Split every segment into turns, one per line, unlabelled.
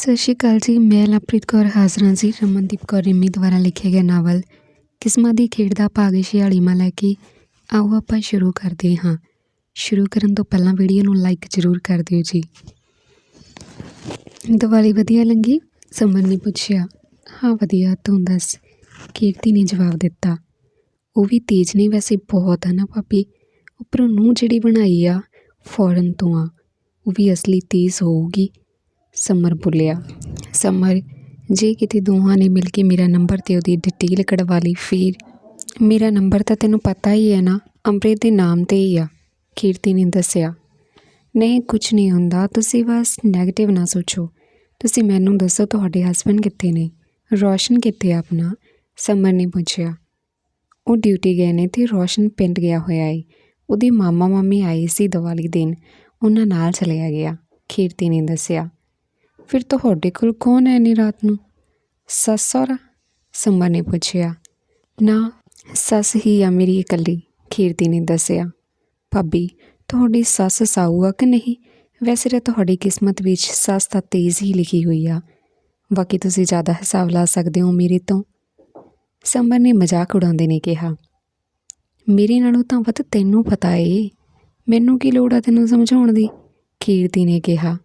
ਸਤਿ ਸ਼੍ਰੀ ਅਕਾਲ ਜੀ, ਮੈਂ ਲਵਪ੍ਰੀਤ ਕੌਰ ਹਾਜ਼ਰਾਂ ਜੀ, ਰਮਨਦੀਪ ਕੌਰ ਰਿਮੀ ਦੁਆਰਾ ਲਿਖਿਆ ਗਿਆ ਨਾਵਲ ਕਿਸਮਾਂ ਦੀ ਖੇਡ ਦਾ ਭਾਗ 46 ਲੈ ਕੇ ਆਓ ਆਪਾਂ ਸ਼ੁਰੂ ਕਰਦੇ ਹਾਂ। ਸ਼ੁਰੂ ਕਰਨ ਤੋਂ ਪਹਿਲਾਂ ਵੀਡੀਓ ਨੂੰ ਲਾਈਕ ਜ਼ਰੂਰ ਕਰ ਦਿਓ ਜੀ। ਦੀਵਾਲੀ ਵਧੀਆ ਲੰਗੀ? ਸਮਰ ਨੇ ਪੁੱਛਿਆ। ਹਾਂ, ਵਧੀਆ, ਤੂੰ ਦੱਸ। ਕੀਰਤੀ ਨੇ ਜਵਾਬ ਦਿੱਤਾ। ਉਹ ਵੀ ਤੇਜ਼ ਨਹੀਂ ਵੈਸੇ ਬਹੁਤ ਆ ਨਾ ਭਾਬੀ। ਉੱਪਰੋਂ ਨੂੰ ਜਿਹੜੀ ਬਣਾਈ ਆ, ਫੌਰਨ ਤੋਂ ਆ। ਉਹ ਵੀ ਅਸਲੀ ਤੇਜ਼ ਹੋਊਗੀ। ਸਮਰ ਬੋਲਿਆ ਸਮਰ, ਜੇ ਕਿਤੇ ਦੋਹਾਂ ਨੇ ਮਿਲ ਕੇ ਮੇਰਾ ਨੰਬਰ ਤੇ ਉਹਦੀ ਡਿਟੇਲ ਕਢਵਾ ਲਈ, ਫਿਰ? ਮੇਰਾ ਨੰਬਰ ਤਾਂ ਤੈਨੂੰ ਪਤਾ ਹੀ ਹੈ ਨਾ, ਅੰਮ੍ਰਿਤ ਦੇ ਨਾਮ ਤੇ ਹੀ ਆ, ਕੀਰਤੀ ਨੇ ਦੱਸਿਆ। ਨਹੀਂ ਕੁਝ ਨਹੀਂ ਹੁੰਦਾ, ਤੁਸੀਂ ਬਸ 네ਗੇਟਿਵ ਨਾ ਸੋਚੋ। ਤੁਸੀਂ ਮੈਨੂੰ ਦੱਸੋ ਤੁਹਾਡੇ ਹਸਬੰਡ ਕਿੱਥੇ ਨੇ? ਰੋਸ਼ਨ ਕਿੱਥੇ ਆ ਆਪਣਾ? ਸਮਰ ਨੇ ਪੁੱਛਿਆ। ਉਹ ਡਿਊਟੀ ਗਏ ਨੇ ਤੇ ਰੋਸ਼ਨ ਪਿੰਡ ਗਿਆ ਹੋਇਆ ਏ। ਉਹਦੀ ਮਾਮਾ ਮਾਮੀ ਆਈ ਸੀ ਦੀਵਾਲੀ ਦਿਨ। ਉਹਨਾਂ ਨਾਲ ਚਲਿਆ ਗਿਆ, ਕੀਰਤੀ ਨੇ ਦੱਸਿਆ। ਫਿਰ ਤੁਹਾਡੇ ਕੋਲ ਕੌਣ ਹੈ ਇੰਨੀ ਰਾਤ ਨੂੰ? ਸੱਸ ਸਹੁਰਾ? ਸਮਰ ਨੇ ਪੁੱਛਿਆ। ਨਾ, ਸੱਸ ਹੀ ਆ ਮੇਰੀ ਇਕੱਲੀ ਖੀਰਤੀ ਨੇ ਦੱਸਿਆ। ਭਾਬੀ, ਤੁਹਾਡੀ ਸੱਸ ਸਾਊ ਆ ਕਿ ਨਹੀਂ? ਵੈਸੇ ਤਾਂ ਤੁਹਾਡੀ ਕਿਸਮਤ ਵਿੱਚ ਸੱਸ ਤਾਂ ਤੇਜ਼ ਹੀ ਲਿਖੀ ਹੋਈ ਆ। ਬਾਕੀ ਤੁਸੀਂ ਜ਼ਿਆਦਾ ਹਿਸਾਬ ਲਾ ਸਕਦੇ ਹੋ ਮੇਰੇ ਤੋਂ। ਸੰਬਰ ਨੇ ਮਜ਼ਾਕ ਉਡਾਉਂਦੇ ਨੇ ਕਿਹਾ। ਮੇਰੇ ਨਾਲੋਂ ਤਾਂ ਵੱਧ ਤੈਨੂੰ ਪਤਾ ਏ। ਮੈਨੂੰ ਕੀ ਲੋੜ ਆ ਤੈਨੂੰ ਸਮਝਾਉਣ ਦੀ? ਕੀਰਤੀ ਨੇ ਕਿਹਾ।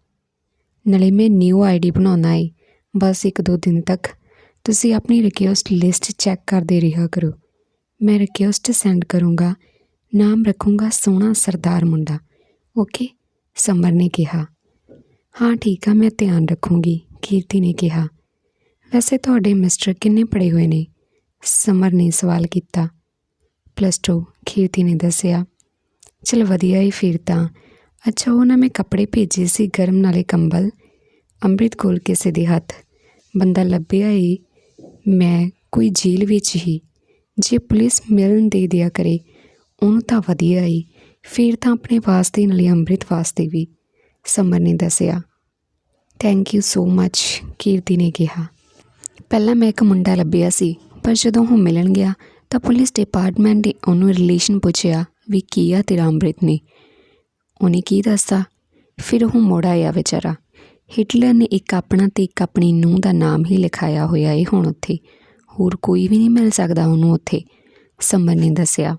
ਨਾਲੇ ਮੈਂ ਨਿਊ ਆਈਡੀ ਬਣਾਉਣਾ ਏ। ਬਸ ਇੱਕ ਦੋ ਦਿਨ ਤੱਕ। ਤੁਸੀਂ ਆਪਣੀ ਰਿਕੁਐਸਟ ਲਿਸਟ ਚੈੱਕ ਕਰਦੇ ਰਿਹਾ ਕਰੋ। ਮੈਂ ਰਿਕੁਐਸਟ ਸੈਂਡ ਕਰੂੰਗਾ। ਨਾਮ ਰੱਖੂੰਗਾ ਸੋਹਣਾ ਸਰਦਾਰ ਮੁੰਡਾ। ਓਕੇ ਸਮਰ ਨੇ ਕਿਹਾ। ਹਾਂ, ਠੀਕ ਆ, ਮੈਂ ਧਿਆਨ ਰੱਖੂੰਗੀ, ਕੀਰਤੀ ਨੇ ਕਿਹਾ। ਵੈਸੇ ਤੁਹਾਡੇ ਮਿਸਟਰ ਕਿੰਨੇ ਪੜੇ ਹੋਏ ਨੇ? ਸਮਰ ਨੇ ਸਵਾਲ ਕੀਤਾ। ਪਲੱਸ 2 ਕੀਰਤੀ ਨੇ ਦੱਸਿਆ। ਚਲ ਵਧੀਆ ਹੀ ਫਿਰ ਤਾਂ। ਅੱਛਾ, ਉਹਨਾਂ ਮੈਂ ਕੱਪੜੇ ਭੇਜੇ ਸੀ ਗਰਮ ਨਾਲੇ ਕੰਬਲ, ਅੰਮ੍ਰਿਤ ਕੋਲ ਕਿਸੇ ਦੇ ਹੱਥ। ਬੰਦਾ ਲੱਭਿਆ ਹੀ ਮੈਂ ਕੋਈ ਜੇਲ੍ਹ ਵਿੱਚ ਹੀ। ਜੇ ਪੁਲਿਸ ਮਿਲਣ ਦੇ ਦਿਆ ਕਰੇ, ਉਹਨੂੰ ਤਾਂ ਵਧੀਆ ਹੀ ਫਿਰ ਤਾਂ ਆਪਣੇ ਵਾਸਤੇ, ਨਾਲੇ ਅੰਮ੍ਰਿਤ ਵਾਸਤੇ ਵੀ, ਸਮਰ ਨੇ ਦੱਸਿਆ। ਥੈਂਕ ਯੂ ਸੋ ਮੱਚ ਕੀਰਤੀ ਨੇ ਕਿਹਾ। ਪਹਿਲਾਂ ਮੈਂ ਇੱਕ ਮੁੰਡਾ ਲੱਭਿਆ ਸੀ, ਪਰ ਜਦੋਂ ਉਹ ਮਿਲਣ ਗਿਆ, ਤਾਂ ਪੁਲਿਸ ਡਿਪਾਰਟਮੈਂਟ ਨੇ ਉਹਨੂੰ ਰਿਲੇਸ਼ਨ ਪੁੱਛਿਆ ਵੀ ਕੀ ਆ ਤੇਰਾ ਅੰਮ੍ਰਿਤ ਨੇ। ਉਹਨੇ ਕੀ ਦੱਸਾ ਫਿਰ ਉਹ ਮੋੜ ਆਇਆ ਵਿਚਾਰਾ। ਹਿਟਲਰ ਨੇ ਇੱਕ ਆਪਣਾ ਤੇ ਇੱਕ ਆਪਣੀ ਨੂੰਹ ਦਾ ਨਾਮ ਹੀ ਲਿਖਾਇਆ ਹੋਇਆ ਏ ਹੁਣ ਉੱਥੇ। ਹੋਰ ਕੋਈ ਵੀ ਨਹੀਂ ਮਿਲ ਸਕਦਾ ਉਹਨੂੰ ਉੱਥੇ ਸਮਰ ਨੇ ਦੱਸਿਆ।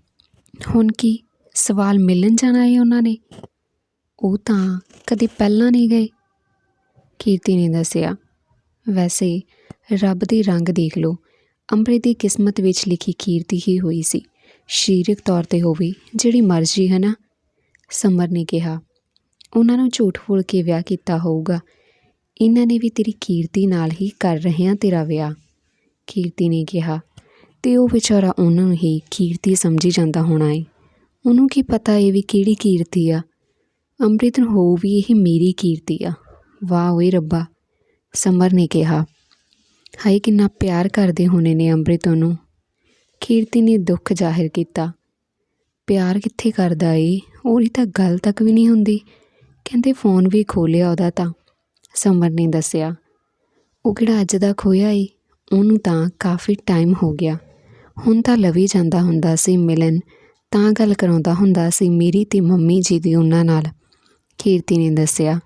ਹੁਣ ਕੀ ਸਵਾਲ ਮਿਲਣ ਜਾਣਾ ਏ ਉਹਨਾਂ ਨੇ? ਉਹ ਤਾਂ ਕਦੇ ਪਹਿਲਾਂ ਨਹੀਂ ਗਏ, ਕੀਰਤੀ ਨੇ ਦੱਸਿਆ। ਵੈਸੇ ਰੱਬ ਦੇ ਰੰਗ ਦੇਖ ਲਓ, ਅੰਮ੍ਰਿਤ ਦੀ ਕਿਸਮਤ ਵਿੱਚ ਲਿਖੀ ਕੀਰਤੀ ਹੀ ਹੋਈ ਸੀ। ਸਰੀਰਕ ਤੌਰ ਤੇ ਹੋਵੇ ਜਿਹੜੀ ਮਰਜ਼ੀ ਹੈ ਨਾ। ਸਮਰ ਨੇ ਕਿਹਾ, ਉਹਨਾਂ ਨੂੰ ਝੂਠ ਬੋਲ ਕੇ ਵਿਆਹ ਕੀਤਾ ਹੋਊਗਾ। ਇਹਨਾਂ ਨੇ ਵੀ ਤੇਰੀ ਕੀਰਤੀ ਨਾਲ ਹੀ ਕਰ ਰਹੇ ਆ ਤੇਰਾ ਵਿਆਹ। ਕੀਰਤੀ ਨੇ ਕਿਹਾ, ਤੇ ਉਹ ਵਿਚਾਰਾ ਉਹਨਾਂ ਨੂੰ ਹੀ ਕੀਰਤੀ ਸਮਝੀ ਜਾਂਦਾ ਹੋਣਾ ਏ। ਉਹਨੂੰ ਕੀ ਪਤਾ ਏ ਵੀ ਕਿਹੜੀ ਕੀਰਤੀ ਆ? ਅੰਮ੍ਰਿਤ ਨੂੰ ਹੋਊ ਵੀ ਇਹ ਮੇਰੀ ਕੀਰਤੀ ਆ। ਵਾਹ ਓਏ ਰੱਬਾ! ਸਮਰ ਨੇ ਕਿਹਾ, ਹਾਏ ਕਿੰਨਾ ਪਿਆਰ ਕਰਦੇ ਹੋਣੇ ਨੇ ਅੰਮ੍ਰਿਤ ਉਹਨੂੰ। ਕੀਰਤੀ ਨੇ ਦੁੱਖ ਜ਼ਾਹਿਰ ਕੀਤਾ। ਪਿਆਰ ਕਿੱਥੇ ਕਰਦਾ ਏ? ਉਹਦੀ ਤਾਂ ਗੱਲ ਤੱਕ ਵੀ ਨਹੀਂ ਹੁੰਦੀ। ਕਹਿੰਦੇ ਫੋਨ ਵੀ ਖੋਲਿਆ ਉਹਦਾ ਤਾਂ, ਸਮਰ ਨੇ ਦੱਸਿਆ। ਉਹ ਕਿਹੜਾ ਅੱਜ ਦਾ ਖੋਇਆ ਏ? ਉਹਨੂੰ ਤਾਂ ਕਾਫੀ ਟਾਈਮ ਹੋ ਗਿਆ। ਹੁਣ ਤਾਂ ਲਵੀ ਜਾਂਦਾ ਹੁੰਦਾ ਸੀ ਮਿਲਣ। ਤਾਂ ਗੱਲ ਕਰਾਉਂਦਾ ਹੁੰਦਾ ਸੀ ਮੇਰੀ ਤੇ ਮੰਮੀ ਜੀ ਦੀ ਉਹਨਾਂ ਨਾਲ। ਕੀਰਤੀ ਨੇ ਦੱਸਿਆ।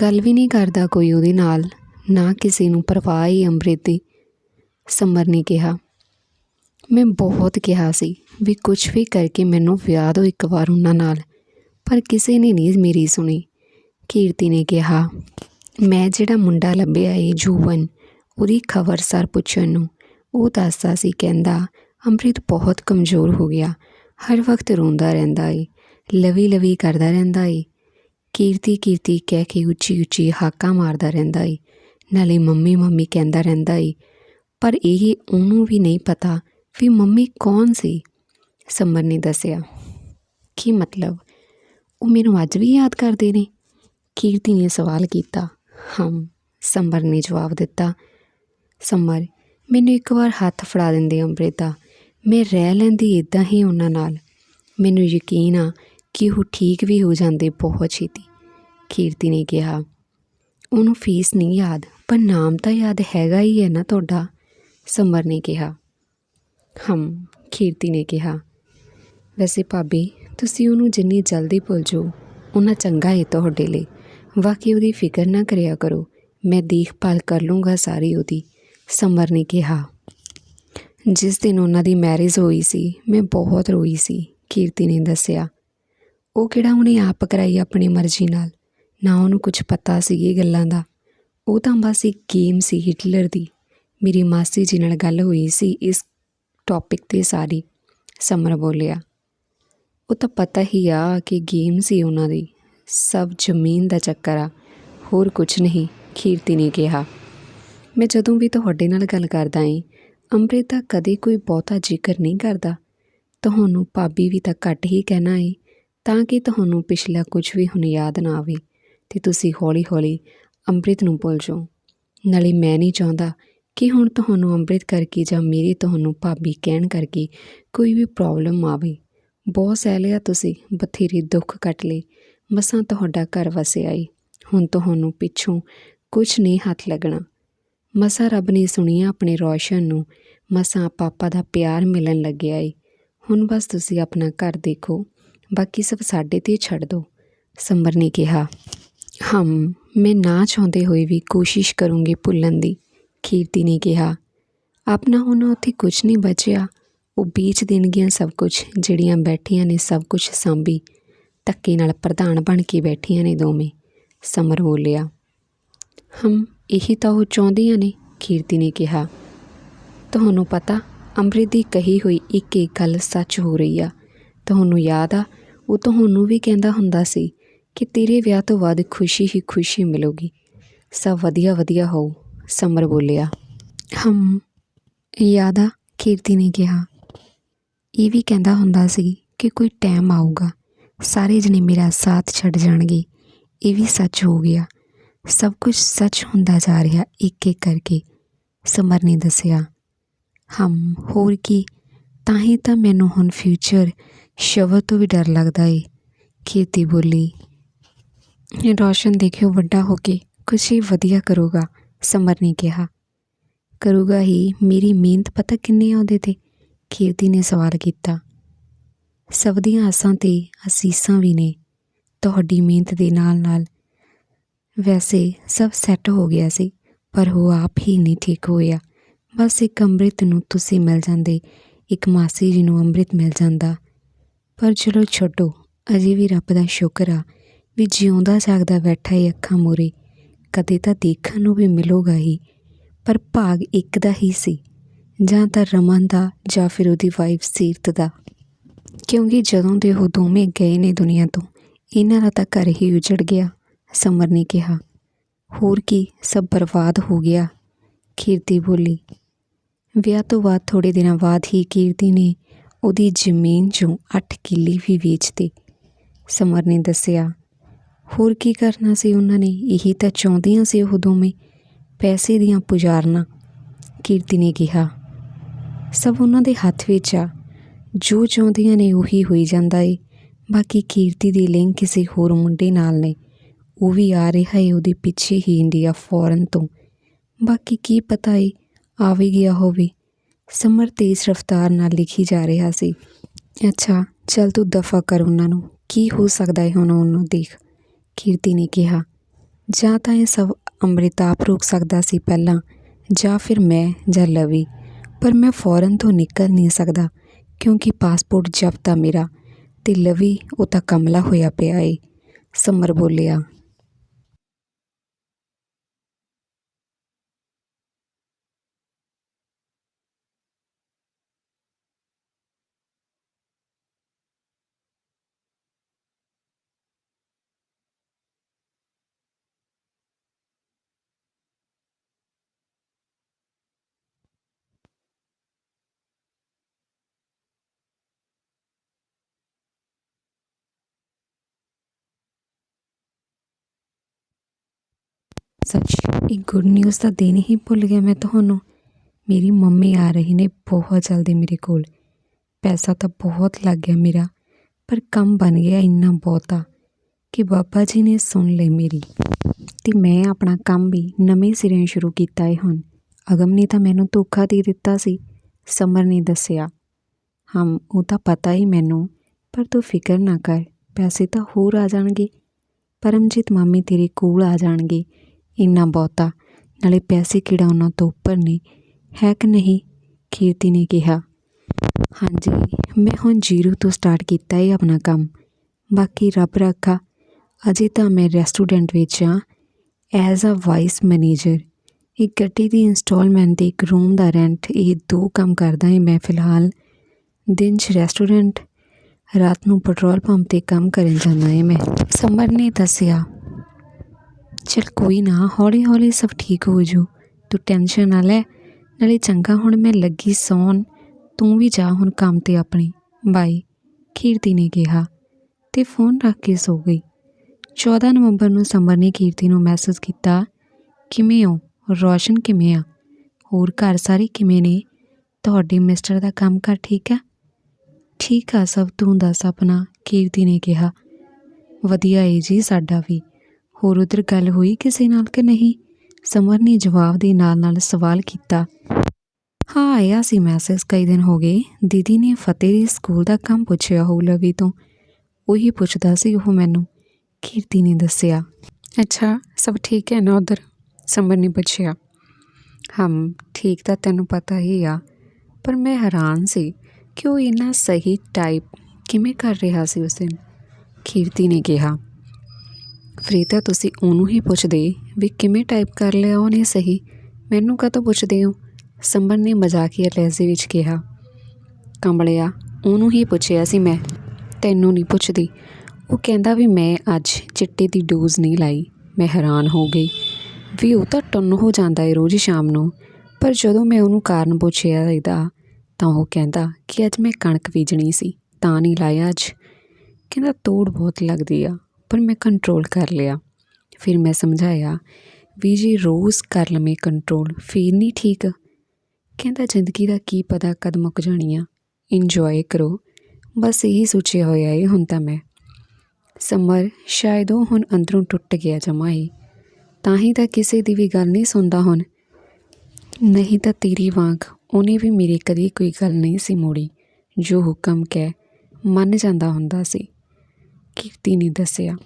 ਗੱਲ ਵੀ ਨਹੀਂ ਕਰਦਾ ਕੋਈ ਉਹਦੇ ਨਾਲ, ਨਾ ਕਿਸੇ ਨੂੰ ਪਰਵਾਹ ਹੀ ਅੰਮ੍ਰਿਤ ਦੀ, ਸਮਰ ਨੇ ਕਿਹਾ। ਮੈਂ ਬਹੁਤ ਕਿਹਾ ਸੀ ਵੀ ਕੁਝ ਵੀ ਕਰਕੇ ਮੈਨੂੰ ਵਿਆਹ ਦਿਓ ਇੱਕ ਵਾਰ ਉਹਨਾਂ ਨਾਲ। ਪਰ ਕਿਸੇ ਨੇ ਨਹੀਂ ਮੇਰੀ ਸੁਣੀ। ਕੀਰਤੀ ਨੇ ਕਿਹਾ, ਮੈਂ ਜਿਹੜਾ ਮੁੰਡਾ ਲੱਭਿਆ ਏ ਜੂਵਨ ਉਹਦੀ ਖਬਰ ਸਰ ਪੁੱਛਣ ਨੂੰ, ਉਹ ਦੱਸਦਾ ਸੀ, ਕਹਿੰਦਾ, ਅੰਮ੍ਰਿਤ ਬਹੁਤ ਕਮਜ਼ੋਰ ਹੋ ਗਿਆ, ਹਰ ਵਕਤ ਰੋਂਦਾ ਰਹਿੰਦਾ ਏ ਲਵੀ ਲਵੀ ਕਰਦਾ ਰਹਿੰਦਾ ਏ। ਕੀਰਤੀ ਕੀਰਤੀ ਕਹਿ ਕੇ ਉੱਚੀ ਉੱਚੀ ਹਾਕਾਂ ਮਾਰਦਾ ਰਹਿੰਦਾ ਏ, ਨਾਲੇ ਮੰਮੀ ਮੰਮੀ ਕਹਿੰਦਾ ਰਹਿੰਦਾ ਏ। ਪਰ ਇਹ ਉਹਨੂੰ ਵੀ ਨਹੀਂ ਪਤਾ ਵੀ ਮੰਮੀ ਕੌਣ ਸੀ? ਸਮਰ ਨੇ ਦੱਸਿਆ। ਕੀ ਮਤਲਬ? ਉਹ ਮੈਨੂੰ ਅੱਜ ਵੀ ਯਾਦ ਕਰਦੇ ਨੇ। ਕੀਰਤੀ ਨੇ ਸਵਾਲ ਕੀਤਾ। ਹਮ, ਸੰਬਰ ਨੇ ਜਵਾਬ ਦਿੱਤਾ। ਸਮਰ ਮੈਨੂੰ ਇੱਕ ਵਾਰ ਹੱਥ ਫੜਾ ਦਿੰਦੇ ਅੰਮ੍ਰਿਤਾ। ਮੈਂ ਰਹਿ ਲੈਂਦੀ ਇਦਾਂ ਹੀ ਉਹਨਾਂ ਨਾਲ। ਮੈਨੂੰ ਯਕੀਨ ਆ ਕਿ ਉਹ ਠੀਕ ਵੀ ਹੋ ਜਾਂਦੇ ਬਹੁਤ ਛੇਤੀ। ਕੀਰਤੀ ਨੇ ਕਿਹਾ, ਉਹਨੂੰ ਫੀਸ ਨਹੀਂ ਯਾਦ, ਪਰ ਨਾਮ ਤਾਂ ਯਾਦ ਹੈਗਾ ਹੀ ਹੈ ਨਾ ਤੁਹਾਡਾ ਸਮਰ ਨੇ ਕਿਹਾ। ਹਮ ਕੀਰਤੀ ਨੇ ਕਿਹਾ, ਵੈਸੇ ਭਾਬੀ, ਤੁਸੀਂ ਉਹਨੂੰ ਜਿੰਨੀ ਜਲਦੀ ਭੁੱਲ ਜਾਓ ਉਨਾ ਚੰਗਾ ਹੈ ਤੁਹਾਡੇ ਲਈ। ਵਾਕਈ ਉਹਦੀ ਫਿਕਰ ਨਾ ਕਰਿਆ ਕਰੋ, ਮੈਂ ਦੇਖਭਾਲ ਕਰ ਲੂੰਗਾ ਸਾਰੀ ਉਹਦੀ ਸਮਰ ਨੇ ਕਿਹਾ। ਜਿਸ ਦਿਨ ਉਹਨਾਂ ਦੀ ਮੈਰਿਜ ਹੋਈ ਸੀ, ਮੈਂ ਬਹੁਤ ਰੋਈ ਸੀ ਕੀਰਤੀ ਨੇ ਦੱਸਿਆ। ਉਹ ਕਿਹੜਾ ਉਹਨੇ ਆਪ ਕਰਾਈ ਆਪਣੀ ਮਰਜ਼ੀ ਨਾਲ? ਨਾ ਉਹਨੂੰ ਕੁਝ ਪਤਾ ਸੀ ਇਹ ਗੱਲਾਂ ਦਾ। ਉਹ ਤਾਂ ਬਸ ਇੱਕ ਗੇਮ ਸੀ ਹਿਟਲਰ ਦੀ। ਮੇਰੀ ਮਾਸੀ ਜੀ ਨਾਲ ਗੱਲ ਹੋਈ ਸੀ, ਇਸ ਟੌਪਿਕ ਤੇ ਸਾਰੀ ਸਮਰ ਬੋਲਿਆ। ਉਹ ਤਾਂ ਪਤਾ ਹੀ ਆ ਕਿ ਗੇਮ ਸੀ ਉਹਨਾਂ ਦੀ। ਸਭ ਜ਼ਮੀਨ ਦਾ ਚੱਕਰ ਆ। ਹੋਰ ਕੁਝ ਨਹੀਂ ਕੀਰਤੀ ਨੇ ਕਿਹਾ। ਮੈਂ ਜਦੋਂ ਵੀ ਤੁਹਾਡੇ ਨਾਲ ਗੱਲ ਕਰਦਾ ਏ, ਅੰਮ੍ਰਿਤ ਦਾ ਕਦੇ ਕੋਈ ਬਹੁਤਾ ਜ਼ਿਕਰ ਨਹੀਂ ਕਰਦਾ। ਤੁਹਾਨੂੰ ਭਾਬੀ ਵੀ ਤਾਂ ਘੱਟ ਹੀ ਕਹਿਣਾ ਏ, ਤਾਂ ਕਿ ਤੁਹਾਨੂੰ ਪਿਛਲਾ ਕੁਝ ਵੀ ਹੁਣ ਯਾਦ ਨਾ ਆਵੇ, ਤੇ ਤੁਸੀਂ ਹੌਲੀ-ਹੌਲੀ ਅੰਮ੍ਰਿਤ ਨੂੰ ਭੁੱਲ ਜਾਓ। ਨਾਲੇ ਮੈਂ ਨਹੀਂ ਚਾਹੁੰਦਾ ਕਿ ਹੁਣ ਤੁਹਾਨੂੰ ਅੰਮ੍ਰਿਤ ਕਰਕੇ ਜਾਂ ਮੇਰੀ ਤੁਹਾਨੂੰ ਭਾਬੀ ਕਹਿਣ ਕਰਕੇ ਕੋਈ ਵੀ ਪ੍ਰੋਬਲਮ ਆਵੇ, ਬਹੁਤ ਸਹਿ ਲਿਆ ਤੁਸੀਂ, ਬਥੇਰੇ ਦੁੱਖ ਕੱਟ ਲਏ, ਮਸਾਂ ਤੁਹਾਡਾ ਘਰ ਵਸਿਆ ਏ ਹੁਣ ਤੁਹਾਨੂੰ ਪਿੱਛੋਂ ਕੁਝ ਨਹੀਂ ਹੱਥ ਲੱਗਣਾ। ਮਸਾਂ ਰੱਬ ਨੇ ਸੁਣੀਆ ਆਪਣੇ ਰੌਸ਼ਨ ਨੂੰ, ਮਸਾਂ ਪਾਪਾ ਦਾ ਪਿਆਰ ਮਿਲਣ ਲੱਗਿਆ ਏ। ਹੁਣ ਬਸ ਤੁਸੀਂ ਆਪਣਾ ਘਰ ਦੇਖੋ, ਬਾਕੀ ਸਭ ਸਾਡੇ ਤੇ ਛੱਡ ਦਿਓ ਸੰਬਰ ਨੇ ਕਿਹਾ। ਹਮ, ਮੈਂ ਨਾ ਚਾਹੁੰਦੇ ਹੋਏ ਵੀ ਕੋਸ਼ਿਸ਼ ਕਰੂੰਗੀ ਭੁੱਲਣ ਦੀ। ਕੀਰਤੀ ਨੇ ਕਿਹਾ, ਆਪਣਾ ਹੁਣ ਉੱਥੇ ਕੁਝ ਨਹੀਂ ਬਚਿਆ। ਉਹ ਵੇਚ ਦੇਣਗੀਆਂ ਸਭ ਕੁਝ। ਜਿਹੜੀਆਂ ਬੈਠੀਆਂ ਨੇ ਸਭ ਕੁਝ ਸਾਂਭੀ। ਧੱਕੇ ਨਾਲ ਪ੍ਰਧਾਨ ਬਣ ਕੇ ਬੈਠੀਆਂ ਨੇ ਦੋਵੇਂ। ਸਮਰ ਬੋਲਿਆ, ਹਮ, ਇਹੀ ਤਾਂ ਉਹ ਚਾਹੁੰਦੀਆਂ ਨੇ ਕੀਰਤੀ ਨੇ ਕਿਹਾ। ਤੁਹਾਨੂੰ ਪਤਾ, ਅੰਮ੍ਰਿਤ ਦੀ ਕਹੀ ਹੋਈ ਇੱਕ ਇੱਕ ਗੱਲ ਸੱਚ ਹੋ ਰਹੀ ਆ। ਤੁਹਾਨੂੰ ਯਾਦ ਆ, ਉਹ ਤੁਹਾਨੂੰ ਵੀ ਕਹਿੰਦਾ ਹੁੰਦਾ ਸੀ ਕਿ ਤੇਰੇ ਵਿਆਹ ਤੋਂ ਬਾਅਦ ਖੁਸ਼ੀ ਹੀ ਖੁਸ਼ੀ ਮਿਲੂਗੀ। ਸਭ ਵਧੀਆ ਵਧੀਆ ਹੋਊ। ਸਮਰ ਬੋਲਿਆ, ਹਮ ਯਾਦ ਆ, ਕੀਰਤੀ ਨੇ ਕਿਹਾ। ਇਹ ਵੀ ਕਹਿੰਦਾ ਹੁੰਦਾ ਸੀ ਕਿ ਕੋਈ ਟਾਈਮ ਆਊਗਾ, ਸਾਰੇ ਜਣੇ ਮੇਰਾ ਸਾਥ ਛੱਡ ਜਾਣਗੇ। ਇਹ ਵੀ ਸੱਚ ਹੋ ਗਿਆ। ਸਭ ਕੁਝ ਸੱਚ ਹੁੰਦਾ ਜਾ ਰਿਹਾ ਇੱਕ ਇੱਕ ਕਰਕੇ ਸਮਰ ਨੇ ਦੱਸਿਆ। ਹਮ, ਹੋਰ ਕੀ? ਤਾਂ ਹੀ ਤਾਂ ਮੈਨੂੰ ਹੁਣ ਫਿਊਚਰ ਸ਼ਬਦ ਤੋਂ ਵੀ ਡਰ ਲੱਗਦਾ ਏ ਖੇਤੀ ਬੋਲੀ। ਇਹ ਰੋਸ਼ਨ ਦੇਖਿਓ ਵੱਡਾ ਹੋ ਕੇ, ਕੁਛ ਹੀ ਵਧੀਆ ਕਰੂਗਾ। ਸਮਰ ਨੇ ਕਿਹਾ, ਕਰੂਗਾ ਹੀ, ਮੇਰੀ ਮਿਹਨਤ ਪਤਾ ਕਿੰਨੀ ਆ ਉਹਦੇ ਤੇ। ਕੀਰਤੀ ਨੇ ਸਵਾਲ ਕੀਤਾ, ਸਭ ਦੀਆਂ ਆਸਾਂ ਤੇ ਅਸੀਸਾਂ ਵੀ ਨੇ। ਤੁਹਾਡੀ ਮਿਹਨਤ ਦੇ ਨਾਲ ਨਾਲ ਵੈਸੇ ਸਭ ਸੈੱਟ ਹੋ ਗਿਆ ਸੀ, ਪਰ ਉਹ ਆਪ ਹੀ ਨਹੀਂ ਠੀਕ ਹੋਇਆ। ਬਸ ਇੱਕ ਅੰਮ੍ਰਿਤ ਨੂੰ ਤੁਸੀਂ ਮਿਲ ਜਾਂਦੇ, ਇੱਕ ਮਾਸੀ ਜੀ ਨੂੰ ਅੰਮ੍ਰਿਤ ਮਿਲ ਜਾਂਦਾ। ਪਰ ਚਲੋ ਛੱਡੋ, ਅਜੇ ਵੀ ਰੱਬ ਦਾ ਸ਼ੁਕਰ ਆ ਵੀ ਜਿਉਂਦਾ ਜਾਗਦਾ ਬੈਠਾ ਏ ਅੱਖਾਂ ਮੂਰੇ ਕਦੇ ਤਾਂ ਦੇਖਣ ਨੂੰ ਵੀ ਮਿਲੂਗਾ ਹੀ, ਪਰ ਭਾਗ ਇੱਕ ਦਾ ਹੀ ਸੀ, ਜਾਂ ਤਾਂ ਰਮਨ ਦਾ ਜਾਂ ਫਿਰ ਉਹਦੀ ਵਾਈਫ ਸੀਰਤ ਦਾ। ਕਿਉਂਕਿ ਜਦੋਂ ਦੇ ਉਹ ਦੋਵੇਂ ਗਏ ਨੇ ਦੁਨੀਆ ਤੋਂ, ਇਹਨਾਂ ਦਾ ਤਾਂ ਘਰ ਹੀ ਉਜੜ ਗਿਆ, ਸਮਰ ਨੇ ਕਿਹਾ। ਹੋਰ ਕੀ, ਸਭ ਬਰਬਾਦ ਹੋ ਗਿਆ ਕੀਰਤੀ ਬੋਲੀ। ਵਿਆਹ ਤੋਂ ਬਾਅਦ ਥੋੜੇ ਦਿਨਾਂ ਬਾਅਦ ਹੀ ਕੀਰਤੀ ਨੇ ਉਹਦੀ ਜ਼ਮੀਨ ਚੋਂ 8 ਕਿੱਲੇ ਵੀ ਵੇਚਤੀ ਸਮਰ ਨੇ ਦੱਸਿਆ ਹੋਰ ਕੀ ਕਰਨਾ ਸੀ ਉਹਨਾਂ ਨੇ? ਇਹੀ ਤਾਂ ਚਾਹੁੰਦੀਆਂ ਸੀ ਉਹ ਦੋਵੇਂ। ਪੈਸੇ ਦੀਆਂ ਪੁਜਾਰਨਾ, ਕੀਰਤੀ ਨੇ ਕਿਹਾ। ਸਭ ਉਹਨਾਂ ਦੇ ਹੱਥ ਵਿੱਚ ਆ। ਜੋ ਚਾਹੁੰਦੀਆਂ ਨੇ ਉਹੀ ਹੋਈ ਜਾਂਦਾ ਏ। ਬਾਕੀ ਕੀਰਤੀ ਦੀ ਲਿੰਕ ਕਿਸੇ ਹੋਰ ਮੁੰਡੇ ਨਾਲ ਨੇ। ਉਹ ਵੀ ਆ ਰਿਹਾ ਏ ਉਹਦੇ ਪਿੱਛੇ ਹੀ ਇੰਡੀਆ ਫੌਰਨ ਤੋਂ। ਬਾਕੀ ਕੀ ਪਤਾ ਏ, ਆਵੇ ਗਿਆ ਹੋਵੇ। ਸਮਰ ਤੇਜ਼ ਰਫ਼ਤਾਰ ਨਾਲ ਲਿਖੀ ਜਾ ਰਿਹਾ ਸੀ। ਅੱਛਾ, ਚਲ ਤੂੰ ਦਫਾ ਕਰ ਉਹਨਾਂ ਨੂੰ। ਕੀ ਹੋ ਸਕਦਾ ਹੈ ਹੁਣ ਉਹਨੂੰ ਦੇਖ? ਕੀਰਤੀ ਨੇ ਕਿਹਾ, ਜਾਂ ਤਾਂ ਇਹ ਸਭ ਅੰਮ੍ਰਿਤਾਪ ਰੋਕ ਸਕਦਾ ਸੀ ਪਹਿਲਾਂ, ਜਾਂ ਫਿਰ ਮੈਂ ਜਾਂ ਲਵੀ, ਪਰ ਮੈਂ ਫੌਰਨ ਤੋਂ ਨਿਕਲ ਨਹੀਂ ਸਕਦਾ, ਕਿਉਂਕਿ ਪਾਸਪੋਰਟ ਜ਼ਬਤ ਆ ਮੇਰਾ ਤੇ ਲਵੀ ਉਹ ਤਾਂ ਕਮਲਾ ਹੋਇਆ ਪਿਆ ਏ, ਸਮਰ ਬੋਲਿਆ। ਸੱਚ ਇੱਕ ਗੁੱਡ ਨਿਊਜ਼ ਤਾਂ ਦੇਣੀ ਹੀ ਭੁੱਲ ਗਿਆ ਮੈਂ ਤੁਹਾਨੂੰ। ਮੇਰੀ ਮੰਮੀ ਆ ਰਹੀ ਨੇ ਬਹੁਤ ਜਲਦੀ ਮੇਰੇ ਕੋਲ। ਪੈਸਾ ਤਾਂ ਬਹੁਤ ਲੱਗ ਗਿਆ ਮੇਰਾ, ਪਰ ਕੰਮ ਬਣ ਗਿਆ ਇੰਨਾ ਬਹੁਤਾ ਕਿ ਬਾਬਾ ਜੀ ਨੇ ਸੁਣ ਲਈ ਮੇਰੀ। ਤੇ ਮੈਂ ਆਪਣਾ ਕੰਮ ਵੀ ਨਵੇਂ ਸਿਰੇ ਸ਼ੁਰੂ ਕੀਤਾ ਹੈ ਹੁਣ। ਅਗਮ ਨੇ ਤਾਂ ਮੈਨੂੰ ਧੋਖਾ ਦੇ ਦਿੱਤਾ ਸੀ, ਸਮਰ ਨੇ ਦੱਸਿਆ। ਹਮ, ਉਹ ਤਾਂ ਪਤਾ ਹੀ ਮੈਨੂੰ, ਪਰ ਤੂੰ ਫਿਕਰ ਨਾ ਕਰ, ਪੈਸੇ ਤਾਂ ਹੋਰ ਆ ਜਾਣਗੇ। ਪਰਮਜੀਤ ਮਾਮੀ ਤੇਰੇ ਕੋਲ ਆ ਜਾਣਗੇ। ਇੰਨਾ ਬਹੁਤਾ। ਨਾਲੇ ਪੈਸੇ ਕਿਹੜਾ ਉਹਨਾਂ ਤੋਂ ਉੱਪਰ ਨੇ। ਹੈ ਕਿ ਨਹੀਂ? ਕੀਰਤੀ ਨੇ ਕਿਹਾ। ਹਾਂਜੀ, ਮੈਂ ਹੁਣ ਜ਼ੀਰੋ ਤੋਂ ਸਟਾਰਟ ਕੀਤਾ ਹੈ ਆਪਣਾ ਕੰਮ। ਬਾਕੀ ਰੱਬ ਰੱਖਾ, ਅਜੇ ਤਾਂ ਮੈਂ ਰੈਸਟੋਰੈਂਟ ਵਿੱਚ ਹਾਂ। ਐਜ਼ ਅ ਵਾਈਸ ਮੈਨੇਜਰ ਇੱਕ ਗੱਡੀ ਦੀ ਇੰਸਟਾਲਮੈਂਟ ਤੇ ਇੱਕ ਰੂਮ ਦਾ ਰੈਂਟ ਇਹ ਦੋ ਕੰਮ ਕਰਦਾ ਹਾਂ ਮੈਂ ਫਿਲਹਾਲ। ਦਿਨ 'ਚ ਰੈਸਟੋਰੈਂਟ ਰਾਤ ਨੂੰ ਪੈਟਰੋਲ ਪੰਪ ਤੇ ਕੰਮ ਕਰਨ ਜਾਂਦਾ ਹਾਂ ਮੈਂ। ਸਮਰ ਨੇ ਦੱਸਿਆ ਚਲ ਕੋਈ ਨਾ, ਹੌਲੀ ਹੌਲੀ ਸਭ ਠੀਕ ਹੋ ਜੂ ਤੂੰ ਟੈਨਸ਼ਨ ਨਾ ਲੈ, ਨਾਲੇ ਚੰਗਾ ਹੁਣ ਮੈਂ ਲੱਗੀ ਸੌਣ। ਤੂੰ ਵੀ ਜਾ ਹੁਣ ਕੰਮ ਤੇ ਆਪਣੀ। ਬਾਈ, ਕੀਰਤੀ ਨੇ ਕਿਹਾ ਤੇ ਫੋਨ ਰੱਖ ਕੇ ਸੋ ਗਈ। 14 ਨਵੰਬਰ ਨੂੰ ਸੰਬਰ ਨੇ ਕੀਰਤੀ ਨੂੰ ਮੈਸੇਜ ਕੀਤਾ, ਕਿਵੇਂ ਹੋ? ਰੋਸ਼ਨ ਕਿਵੇਂ ਆ? ਹੋਰ ਘਰ ਸਾਰੇ ਕਿਵੇਂ ਨੇ? ਤੁਹਾਡੇ ਮਿਸਟਰ ਦਾ ਕੰਮ ਕਰ ਠੀਕ ਆ? ਠੀਕ ਆ ਸਭ, ਤੂੰ ਦੱਸ ਆਪਣਾ, ਕੀਰਤੀ ਨੇ ਕਿਹਾ। ਵਧੀਆ ਏ ਜੀ ਸਾਡਾ ਵੀ। ਹੋਰ ਉਧਰ ਗੱਲ ਹੋਈ ਕਿਸੇ ਨਾਲ ਕਿ ਨਹੀਂ? ਸਮਰ ਨੇ ਜਵਾਬ ਦੇ ਨਾਲ ਨਾਲ ਸਵਾਲ ਕੀਤਾ। ਹਾਂ, ਆਇਆ ਸੀ ਮੈਸੇਜ ਕਈ ਦਿਨ ਹੋ ਗਏ। ਦੀਦੀ ਨੇ ਫਤਿਹ ਦੇ ਸਕੂਲ ਦਾ ਕੰਮ ਪੁੱਛਿਆ ਹੋ ਲਵੀ ਤੋਂ। ਉਹੀ ਪੁੱਛਦਾ ਸੀ ਉਹ ਮੈਨੂੰ। ਕੀਰਤੀ ਨੇ ਦੱਸਿਆ। ਅੱਛਾ, ਸਭ ਠੀਕ ਹੈ ਨਾ ਉਧਰ? ਸਮਰ ਨੇ ਪੁੱਛਿਆ। ਹਮ, ਠੀਕ ਤਾਂ ਤੈਨੂੰ ਪਤਾ ਹੀ ਆ, ਪਰ ਮੈਂ ਹੈਰਾਨ ਸੀ ਕਿ ਉਹ ਇੰਨਾ ਸਹੀ ਟਾਈਪ ਕਿਵੇਂ ਕਰ ਰਿਹਾ ਸੀ ਉਸ ਦਿਨ। ਕੀਰਤੀ ਨੇ ਕਿਹਾ। ਫਰੀਦਾ, ਤੁਸੀਂ ਉਹਨੂੰ ਹੀ ਪੁੱਛਦੇ ਵੀ ਕਿਵੇਂ ਟਾਈਪ ਕਰ ਲਿਆ ਉਹਨੇ ਸਹੀ? ਮੈਨੂੰ ਕਾਹਤੋਂ ਪੁੱਛਦੇ ਹੋ? ਸੰਬਰ ਨੇ ਮਜ਼ਾਕੀਆ ਲਹਿਜ਼ੇ ਵਿੱਚ ਕਿਹਾ। ਕੰਬਲਿਆ, ਉਹਨੂੰ ਹੀ ਪੁੱਛਿਆ ਸੀ ਮੈਂ। ਤੈਨੂੰ ਨਹੀਂ ਪੁੱਛਦੀ। ਉਹ ਕਹਿੰਦਾ ਵੀ ਮੈਂ ਅੱਜ ਚਿੱਟੇ ਦੀ ਡੋਜ਼ ਨਹੀਂ ਲਾਈ। ਮੈਂ ਹੈਰਾਨ ਹੋ ਗਈ। ਵੀ ਉਹ ਤਾਂ ਟੁੰਨ ਹੋ ਜਾਂਦਾ ਏ ਰੋਜ਼ ਸ਼ਾਮ ਨੂੰ। ਪਰ ਜਦੋਂ ਮੈਂ ਉਹਨੂੰ ਕਾਰਨ ਪੁੱਛਿਆ ਇਹਦਾ, ਤਾਂ ਉਹ ਕਹਿੰਦਾ ਕਿ ਅੱਜ ਮੈਂ ਕਣਕ ਬੀਜਣੀ ਸੀ, ਤਾਂ ਨਹੀਂ ਲਾਇਆ ਅੱਜ। ਕਹਿੰਦਾ ਤੋੜ ਬਹੁਤ ਲੱਗਦੀ ਆ। ਪਰ ਮੈਂ ਕੰਟਰੋਲ ਕਰ ਲਿਆ। ਫਿਰ ਮੈਂ ਸਮਝਾਇਆ, ਵੀ ਜੀ ਰੋਜ਼ ਕਰ ਲਵੇਂ ਕੰਟਰੋਲ ਫਿਰ ਨਹੀਂ ਠੀਕ? ਕਹਿੰਦਾ, ਜ਼ਿੰਦਗੀ ਦਾ ਕੀ ਪਤਾ ਕਦ ਮੁੱਕ ਜਾਣੀ ਆ ਇੰਜੋਏ ਕਰੋ। ਬਸ ਇਹੀ ਸੋਚਿਆ ਹੋਇਆ ਏ, ਹੁਣ ਤਾਂ ਮੈਂ। ਸਮਰ, ਸ਼ਾਇਦ ਉਹ ਹੁਣ ਅੰਦਰੋਂ ਟੁੱਟ ਗਿਆ ਜਮਾ ਤਾਂ ਹੀ ਤਾਂ ਕਿਸੇ ਦੀ ਵੀ ਗੱਲ ਨਹੀਂ ਸੁਣਦਾ ਹੁਣ। ਨਹੀਂ ਤਾਂ ਤੇਰੀ ਵਾਂਗ ਉਹਨੇ ਵੀ ਮੇਰੀ ਕਦੀ ਕੋਈ ਗੱਲ ਨਹੀਂ ਸੀ ਮੋੜੀ। ਜੋ ਹੁਕਮ ਕਹਿ, ਮੰਨ ਜਾਂਦਾ ਹੁੰਦਾ ਸੀ। ਕੀਰਤੀ ਨੇ ਦੱਸਿਆ।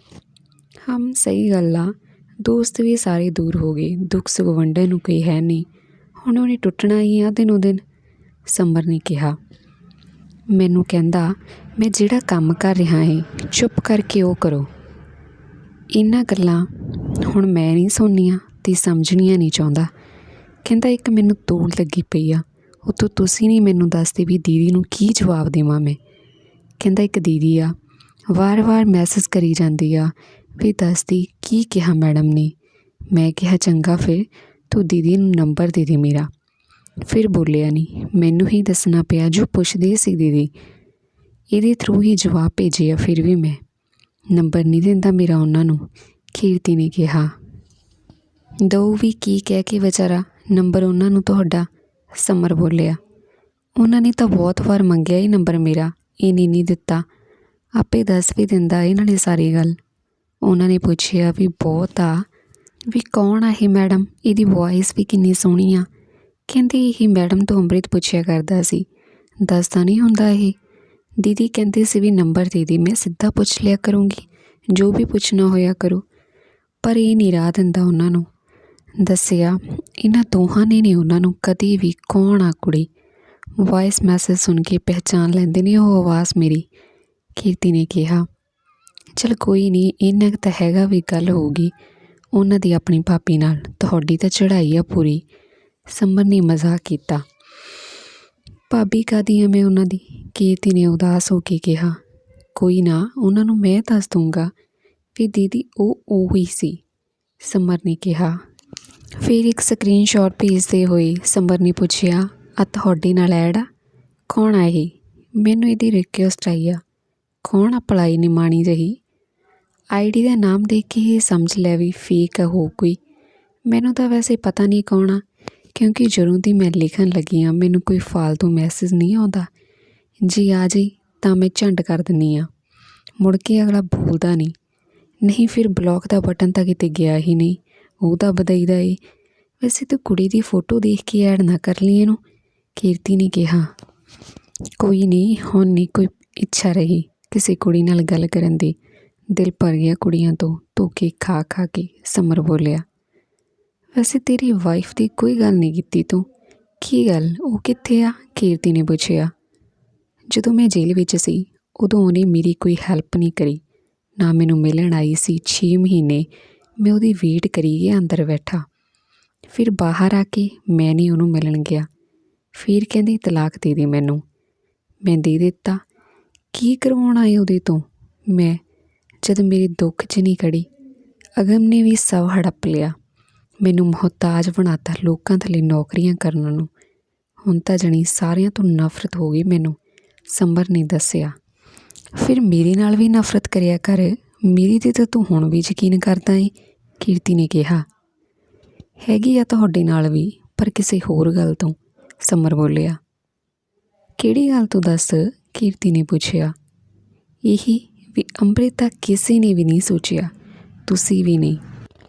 ਹਮ ਸਹੀ ਗੱਲ ਆ, ਦੋਸਤ ਵੀ ਸਾਰੇ ਦੂਰ ਹੋ ਗਏ, ਦੁੱਖ ਸੁੱਖ ਵੰਡਣ ਨੂੰ ਕੋਈ ਹੈ ਨਹੀਂ ਹੁਣ ਉਹਨੇ ਟੁੱਟਣਾ ਹੀ ਆ ਦਿਨੋ ਦਿਨ ਸਮਰ ਨੇ ਕਿਹਾ। ਮੈਨੂੰ ਕਹਿੰਦਾ, ਮੈਂ ਜਿਹੜਾ ਕੰਮ ਕਰ ਰਿਹਾ ਹਾਂ ਚੁੱਪ ਕਰਕੇ ਉਹ ਕਰੋ। ਇਹਨਾਂ ਗੱਲਾਂ ਹੁਣ ਮੈਂ ਨਹੀਂ ਸੁਣਨੀਆਂ ਤੇ ਸਮਝਣੀਆਂ ਨਹੀਂ ਚਾਹੁੰਦਾ। ਕਹਿੰਦਾ, ਇੱਕ ਮੈਨੂੰ ਤੋੜ ਲੱਗੀ ਪਈ ਆ। ਉਤੋਂ ਤੁਸੀਂ ਨਹੀਂ ਮੈਨੂੰ ਦੱਸਦੇ ਵੀ ਦੀਦੀ ਨੂੰ ਕੀ ਜਵਾਬ ਦੇਵਾਂ ਮੈਂ। ਕਹਿੰਦਾ, ਇੱਕ ਦੀਦੀ ਆ ਵਾਰ-ਵਾਰ ਮੈਸੇਜ ਕਰੀ ਜਾਂਦੀ ਆ, ਵੀ ਦੱਸਦੀ ਕੀ ਕਿਹਾ ਮੈਡਮ ਨੇ। ਮੈਂ ਕਿਹਾ, ਚੰਗਾ ਫਿਰ, ਤੂੰ ਦੀਦੀ ਨੂੰ ਨੰਬਰ ਦੇ ਦੇ ਮੇਰਾ। ਫਿਰ ਬੋਲਿਆ, ਨਹੀਂ, ਮੈਨੂੰ ਹੀ ਦੱਸਣਾ ਪਿਆ ਜੋ ਪੁੱਛਦੀ ਸੀ ਦੀਦੀ। ਇਹਦੇ ਥਰੂ ਹੀ ਜਵਾਬ ਭੇਜਿਆ ਫਿਰ ਵੀ ਮੈਂ। ਨੰਬਰ ਨਹੀਂ ਦਿੰਦਾ ਮੇਰਾ ਉਹਨਾਂ ਨੂੰ ਕੀਰਤੀ ਨੇ ਕਿਹਾ। ਦੋ ਵੀ ਕੀ ਕਹਿ ਕੇ ਵਿਚਾਰਾ ਨੰਬਰ ਉਹਨਾਂ ਨੂੰ ਤੁਹਾਡਾ? ਸਮਰ ਬੋਲਿਆ। ਉਹਨਾਂ ਨੇ ਤਾਂ ਬਹੁਤ ਵਾਰ ਮੰਗਿਆ ਹੀ ਨੰਬਰ ਮੇਰਾ, ਇਹ ਨਹੀਂ ਨਹੀਂ ਦਿੱਤਾ। ਆਪੇ ਦੱਸ ਵੀ ਦਿੰਦਾ ਇਹਨਾਂ ਨੇ ਸਾਰੀ ਗੱਲ। ਉਹਨਾਂ ਨੇ ਪੁੱਛਿਆ ਵੀ ਬਹੁਤ ਆ। ਵੀ ਕੌਣ ਆ ਇਹ ਮੈਡਮ? ਇਹਦੀ ਵੌਇਸ ਵੀ ਕਿੰਨੀ ਸੋਹਣੀ ਆ। ਕਹਿੰਦੀ ਇਹ ਮੈਡਮ ਤੋਂ ਅੰਮ੍ਰਿਤ ਪੁੱਛਿਆ ਕਰਦਾ ਸੀ। ਦੱਸਦਾ ਨਹੀਂ ਹੁੰਦਾ ਇਹ। ਦੀਦੀ ਕਹਿੰਦੇ ਸੀ ਵੀ ਨੰਬਰ ਦੇ ਦੇ, ਮੈਂ ਸਿੱਧਾ ਪੁੱਛ ਲਿਆ ਕਰੂੰਗੀ। ਜੋ ਵੀ ਪੁੱਛਣਾ ਹੋਇਆ ਕਰੋ। ਪਰ ਇਹ ਨਹੀਂ ਰਾਹ ਦਿੰਦਾ ਉਹਨਾਂ ਨੂੰ। ਦੱਸਿਆ, ਇਹਨਾਂ ਦੋਹਾਂ ਨੇ ਨਹੀਂ ਉਹਨਾਂ ਨੂੰ ਕਦੀ ਵੀ ਕੌਣ ਆ ਕੁੜੀ। ਵੌਇਸ ਮੈਸੇਜ ਸੁਣ ਕੇ ਪਹਿਚਾਨ ਲੈਂਦੇ ਨੇ ਉਹ ਆਵਾਜ਼ ਮੇਰੀ। ਕੀਰਤੀ ਨੇ ਕਿਹਾ, ਚਲ ਕੋਈ ਨਹੀਂ ਇੰਨਾ ਕੁ ਤਾਂ ਹੈਗਾ ਵੀ ਗੱਲ ਹੋਊਗੀ ਉਹਨਾਂ ਦੀ ਆਪਣੀ ਭਾਪੀ ਨਾਲ ਤੁਹਾਡੀ ਤਾਂ ਚੜ੍ਹਾਈ ਆ ਪੂਰੀ। ਸੰਬਰ ਨੇ ਮਜ਼ਾਕ ਕੀਤਾ। ਭਾਬੀ ਕਾਦੀ ਆ ਮੈਂ ਉਹਨਾਂ ਦੀ? ਕੀਰਤੀ ਨੇ ਉਦਾਸ ਹੋ ਕੇ ਕਿਹਾ, ਕੋਈ ਨਾ, ਉਹਨਾਂ ਨੂੰ ਮੈਂ ਦੱਸ ਦੂੰਗਾ। ਵੀ ਦੀਦੀ, ਉਹ ਉਹੀ ਸੀ। ਸਮਰ ਨੇ ਕਿਹਾ। ਫਿਰ ਇੱਕ ਸਕਰੀਨਸ਼ਾਟ ਭੇਜਦੇ ਹੋਏ ਸਮਰ ਨੇ ਪੁੱਛਿਆ, ਆ ਤੁਹਾਡੇ ਨਾਲ ਐਡ ਆ ਕੌਣ ਆ ਇਹ? ਮੈਨੂੰ ਇਹਦੀ ਰਿਕੁਐਸਟ ਆਈ ਆ। ਕੌਣ ਆ ਪਲਾਈ ਨਿਮਾਣੀ ਜਹੀ? ਆਈਡੀ ਦਾ ਨਾਮ ਦੇਖ ਕੇ ਇਹ ਸਮਝ ਲਿਆ ਵੀ ਫੇਕ ਆ ਹੋ ਕੋਈ। ਮੈਨੂੰ ਤਾਂ ਵੈਸੇ ਪਤਾ ਨਹੀਂ ਕੌਣ ਆ, ਕਿਉਂਕਿ ਜਦੋਂ ਦੀ ਮੈਂ ਲਿਖਣ ਲੱਗੀ ਆ, ਮੈਨੂੰ ਕੋਈ ਫਾਲਤੂ ਮੈਸੇਜ ਨਹੀਂ ਆਉਂਦਾ। ਜੀ ਆ ਜੀ, ਤਾਂ ਮੈਂ ਝੰਡ ਕਰ ਦਿੰਨੀ ਆ। ਮੁੜ ਕੇ ਅਗਲਾ ਬੋਲਦਾ ਨਹੀਂ। ਨਹੀਂ ਫਿਰ ਬਲੌਕ ਦਾ ਬਟਨ ਤਾਂ ਕਿਤੇ ਗਿਆ ਹੀ ਨਹੀਂ। ਉਹ ਤਾਂ ਬਦਈਦਾ ਏ। ਵੈਸੇ ਤੂੰ ਕੁੜੀ ਦੀ ਫੋਟੋ ਦੇਖ ਕੇ ਐਡ ਨਾ ਕਰ ਲਈ ਇਹਨੂੰ। ਕੀਰਤੀ ਨੇ ਕਿਹਾ। ਕੋਈ ਨਹੀਂ, ਹੁਣ ਨਹੀਂ ਕੋਈ ਇੱਛਾ ਰਹੀ। ਕਿਸੇ ਕੁੜੀ ਨਾਲ ਗੱਲ ਕਰਨ ਦੀ ਦਿਲ ਭਰ ਗਿਆ ਕੁੜੀਆਂ ਤੋਂ ਧੋਕੇ ਖਾ ਖਾ ਕੇ, ਸਮਰ ਬੋਲਿਆ। ਵੈਸੇ ਤੇਰੀ ਵਾਈਫ ਦੀ ਕੋਈ ਗੱਲ ਨਹੀਂ ਕੀਤੀ ਤੂੰ। ਕੀ ਗੱਲ? ਉਹ ਕਿੱਥੇ ਆ? ਕੀਰਤੀ ਨੇ ਪੁੱਛਿਆ। ਜਦੋਂ ਮੈਂ ਜੇਲ੍ਹ ਵਿੱਚ ਸੀ, ਉਦੋਂ ਉਹਨੇ ਮੇਰੀ ਕੋਈ ਹੈਲਪ ਨਹੀਂ ਕਰੀ। ਨਾ ਮੈਨੂੰ ਮਿਲਣ ਆਈ ਸੀ 6 ਮਹੀਨੇ। ਮੈਂ ਉਹਦੀ ਵੇਟ ਕਰੀ ਗਿਆ ਅੰਦਰ ਬੈਠਾ। ਫਿਰ ਬਾਹਰ ਆ ਕੇ ਮੈਂ ਨਹੀਂ ਉਹਨੂੰ ਮਿਲਣ ਗਿਆ। ਫਿਰ ਕਹਿੰਦੀ ਤਲਾਕ ਦੇ ਦੇ ਮੈਨੂੰ। ਮੈਂ ਦੇ ਦਿੱਤਾ। ਕੀ ਕਰਵਾਉਣ ਆਏ ਉਹਦੇ ਤੋਂ? ਮੈਂ ਜਦ ਮੇਰੇ ਦੁੱਖ 'ਚ ਨਹੀਂ ਖੜੀ, ਅਗਮ ਨੇ ਵੀ ਸਭ ਹੜੱਪ ਲਿਆ। ਮੈਨੂੰ ਮੁਹਤਾਜ ਬਣਾਤਾ ਲੋਕਾਂ ਥੱਲੇ ਨੌਕਰੀਆਂ ਕਰਨ ਨੂੰ। ਹੁਣ ਤਾਂ ਜਣੀ ਸਾਰਿਆਂ ਤੋਂ ਨਫ਼ਰਤ ਹੋ ਗਈ ਮੈਨੂੰ, ਸੰਬਰ ਨੇ ਦੱਸਿਆ। ਫਿਰ ਮੇਰੇ ਨਾਲ ਵੀ ਨਫ਼ਰਤ ਕਰਿਆ ਕਰ, ਮੇਰੀ ਤੇ ਤਾਂ ਤੂੰ ਹੁਣ ਵੀ ਯਕੀਨ ਕਰਦਾ ਏ, ਕੀਰਤੀ ਨੇ ਕਿਹਾ। ਹੈਗੀ ਆ ਤੁਹਾਡੇ ਨਾਲ ਵੀ, ਪਰ ਕਿਸੇ ਹੋਰ ਗੱਲ ਤੋਂ ਸਮਰ ਬੋਲਿਆ। ਕਿਹੜੀ ਗੱਲ ਤੂੰ ਦੱਸ? ਕੀਰਤੀ ਨੇ ਪੁੱਛਿਆ, ਇਹੀ ਵੀ ਅੰਮ੍ਰਿਤਾ ਕਿਸੇ ਨੇ ਵੀ ਨਹੀਂ ਸੋਚਿਆ, ਤੁਸੀਂ ਵੀ ਨਹੀਂ।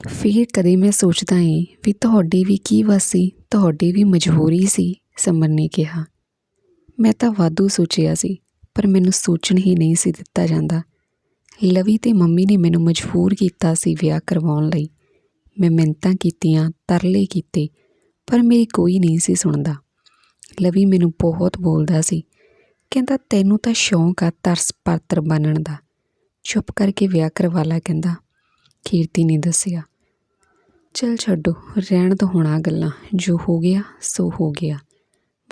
ਫਿਰ ਕਦੇ ਮੈਂ ਸੋਚਦਾ ਏ ਵੀ ਤੁਹਾਡੀ ਵੀ ਕੀ ਵਸੀ ਤੁਹਾਡੀ ਵੀ ਮਜਬੂਰੀ ਸੀ ਸਮਰ ਨੇ ਕਿਹਾ। ਮੈਂ ਤਾਂ ਵਾਧੂ ਸੋਚਿਆ ਸੀ, ਪਰ ਮੈਨੂੰ ਸੋਚਣ ਹੀ ਨਹੀਂ ਸੀ ਦਿੱਤਾ ਜਾਂਦਾ। ਲਵੀ ਤੇ ਮੰਮੀ ਨੇ ਮੈਨੂੰ ਮਜਬੂਰ ਕੀਤਾ ਸੀ ਵਿਆਹ ਕਰਵਾਉਣ ਲਈ। ਮੈਂ ਮਿੰਨਤਾਂ ਕੀਤੀਆਂ, ਤਰਲੇ ਕੀਤੇ, ਪਰ ਮੇਰੀ ਕੋਈ ਨਹੀਂ ਸੀ ਸੁਣਦਾ। ਲਵੀ ਮੈਨੂੰ ਬਹੁਤ ਬੋਲਦਾ ਸੀ ਕਹਿੰਦਾ, ਤੈਨੂੰ ਤਾਂ ਸ਼ੌਂਕ ਆ ਤਰਸ ਪਾਤਰ ਬਣਨ ਦਾ। ਚੁੱਪ ਕਰਕੇ ਵਿਆਹ ਕਰਵਾ ਲਾ ਕਹਿੰਦਾ। ਕੀਰਤੀ ਨੇ ਦੱਸਿਆ, ਚਲ ਛੱਡੋ, ਰਹਿਣ ਤੋਂ ਹੋਣਾ ਗੱਲਾਂ। ਜੋ ਹੋ ਗਿਆ, ਸੋ ਹੋ ਗਿਆ।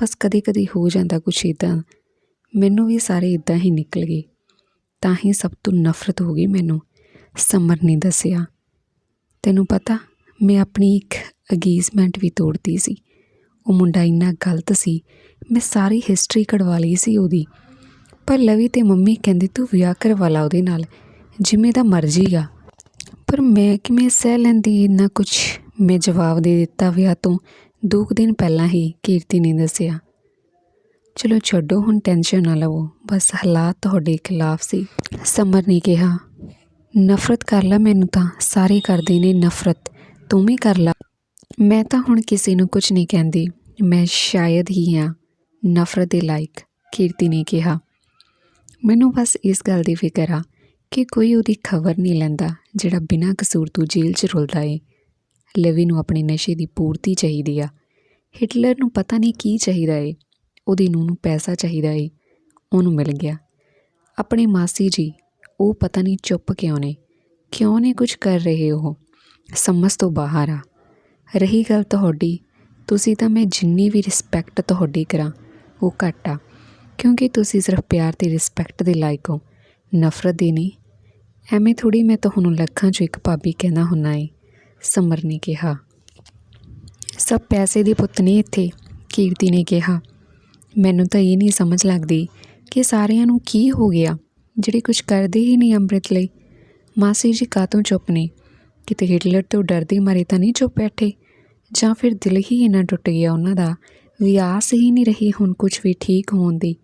ਬਸ ਕਦੇ ਕਦੇ ਹੋ ਜਾਂਦਾ ਕੁਛ ਇਦਾਂ ਮੈਨੂੰ ਵੀ ਸਾਰੇ ਇਦਾਂ ਹੀ ਨਿਕਲ ਗਏ। ਤਾਂ ਹੀ ਸਭ ਤੋਂ ਨਫ਼ਰਤ ਹੋ ਗਈ ਮੈਨੂੰ। ਸਮਰ ਨੇ ਦੱਸਿਆ, ਤੈਨੂੰ ਪਤਾ, ਮੈਂ ਆਪਣੀ ਇੱਕ ਅਗੇਜਮੈਂਟ ਵੀ ਤੋੜਤੀ ਸੀ। ਉਹ ਮੁੰਡਾ ਇੰਨਾ ਗਲਤ ਸੀ, ਮੈਂ ਸਾਰੀ ਹਿਸਟਰੀ ਕਢਵਾ ਲਈ ਸੀ ਉਹਦੀ। ਪਰ ਲਵੀ ਤੇ ਮੰਮੀ ਕਹਿੰਦੇ ਤੂੰ ਵਿਆਹ ਕਰਵਾ ਲਾ ਉਹਦੇ ਨਾਲ, ਜਿਵੇਂ ਦਾ ਮਰਜ਼ੀ ਆ। ਪਰ ਮੈਂ ਕਿਵੇਂ ਸਹਿ ਲੈਂਦੀ ਇੰਨਾ ਕੁਝ ਮੈਂ ਜਵਾਬ ਦੇ ਦਿੱਤਾ ਵਿਆਹ ਤੋਂ ਦੋ ਕੁ ਦਿਨ ਪਹਿਲਾਂ ਹੀ, ਕੀਰਤੀ ਨੇ ਦੱਸਿਆ। ਚਲੋ ਛੱਡੋ, ਹੁਣ ਟੈਨਸ਼ਨ ਨਾ ਲਵੋ, ਬਸ ਹਾਲਾਤ ਤੁਹਾਡੇ ਖਿਲਾਫ ਸੀ। ਸਮਰ ਨੇ ਕਿਹਾ, ਨਫ਼ਰਤ ਕਰ ਲੈ ਮੈਨੂੰ ਤਾਂ, ਸਾਰੇ ਕਰਦੇ ਨੇ ਨਫ਼ਰਤ, ਤੂੰ ਵੀ ਕਰ ਲੈ। ਮੈਂ ਤਾਂ ਹੁਣ ਕਿਸੇ ਨੂੰ ਕੁਝ ਨਹੀਂ ਕਹਿੰਦੀ। ਮੈਂ ਸ਼ਾਇਦ ਹੀ ਹਾਂ। ਨਫ਼ਰਤ ਦੇ ਲਾਇਕ, ਕੀਰਤੀ ਨੇ ਕਿਹਾ। ਮੈਨੂੰ ਬਸ ਇਸ ਗੱਲ ਦੀ ਫਿਕਰ ਆ ਕਿ ਕੋਈ ਉਹਦੀ ਖਬਰ ਨਹੀਂ ਲੈਂਦਾ, ਜਿਹੜਾ ਬਿਨਾਂ ਕਸੂਰ ਤੋਂ ਜੇਲ੍ਹ 'ਚ ਰੁਲਦਾ ਏ। ਲਵੀ ਨੂੰ ਆਪਣੇ ਨਸ਼ੇ ਦੀ ਪੂਰਤੀ ਚਾਹੀਦੀ ਆ। ਹਿਟਲਰ ਨੂੰ ਪਤਾ ਨਹੀਂ ਕੀ ਚਾਹੀਦਾ ਏ। ਉਹਦੀ ਨੂੰਹ ਨੂੰ ਪੈਸਾ ਚਾਹੀਦਾ ਏ। ਉਹਨੂੰ ਮਿਲ ਗਿਆ। ਆਪਣੇ ਮਾਸੀ ਜੀ, ਉਹ ਪਤਾ ਨਹੀਂ ਚੁੱਪ ਕਿਉਂ ਨੇ? ਕਿਉਂ ਨਹੀਂ ਕੁਝ ਕਰ ਰਹੇ ਉਹ? ਸਮਝ ਤੋਂ ਬਾਹਰ ਆ। ਰਹੀ ਗੱਲ ਤੁਹਾਡੀ, ਤੁਸੀਂ ਤਾਂ ਮੈਂ ਜਿੰਨੀ ਵੀ ਰਿਸਪੈਕਟ ਤੁਹਾਡੀ ਕਰਾਂ, ਉਹ ਘੱਟ ਆ। ਕਿਉਂਕਿ ਤੁਸੀਂ ਸਿਰਫ ਪਿਆਰ ਤੇ ਰਿਸਪੈਕਟ ਦੇ ਲਾਇਕ ਹੋ, ਨਫ਼ਰਤ ਦੀ ਨਹੀਂ। ਐਵੇਂ ਥੋੜੀ ਮੈਂ ਤੁਹਾਨੂੰ ਲੱਖਾਂ 'ਚੋਂ ਇੱਕ ਭਾਬੀ ਕਹਿੰਦਾ ਹੁੰਨਾ ਏ, ਸਮਰ ਨੇ ਕਿਹਾ। ਸਭ ਪੈਸੇ ਦੇ ਪੁੱਤ ਨੇ ਇੱਥੇ, ਕੀਰਤੀ ਨੇ ਕਿਹਾ। ਮੈਨੂੰ ਤਾਂ ਇਹ ਨਹੀਂ ਸਮਝ ਲੱਗਦੀ ਕਿ ਸਾਰਿਆਂ ਨੂੰ ਕੀ ਹੋ ਗਿਆ, ਜਿਹੜੇ ਕੁਝ ਕਰਦੇ ਹੀ ਨਹੀਂ ਅੰਮ੍ਰਿਤ ਲਈ। ਮਾਸੀ ਜੀ ਕਾਤੋਂ ਚੁੱਪ ਨੇ? ਕਿਤੇ ਹਿਟਲਰ ਤੋਂ ਡਰਦੇ ਮਾਰੇ ਤਾਂ ਨਹੀਂ ਚੁੱਪ ਬੈਠੇ? ਜਾਂ ਫਿਰ ਦਿਲ ਹੀ ਇੰਨਾ ਟੁੱਟ ਗਿਆ ਉਹਨਾਂ ਦਾ ਵੀ ਆਸ ਹੀ ਨਹੀਂ ਰਹੀ ਹੁਣ ਕੁਝ ਵੀ ਠੀਕ ਹੋਣ ਦੀ।